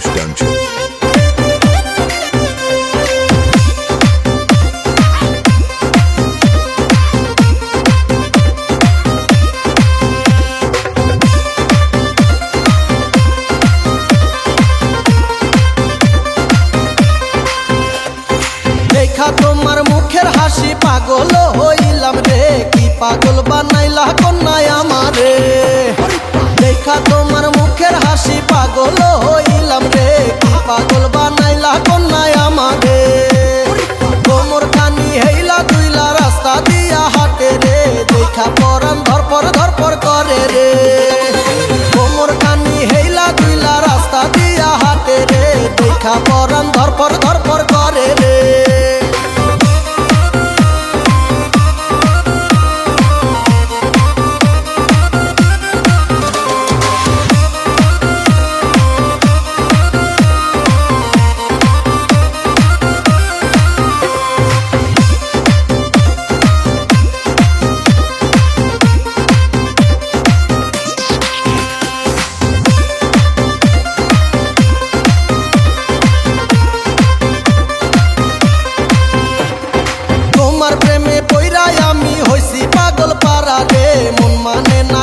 Josh Dungeon. দেখা তোমার মুখের হাসি, পাগল হইলাম রে কি পাগল বানাইলা কন্যা আমারে দেখা তো tadi মানে না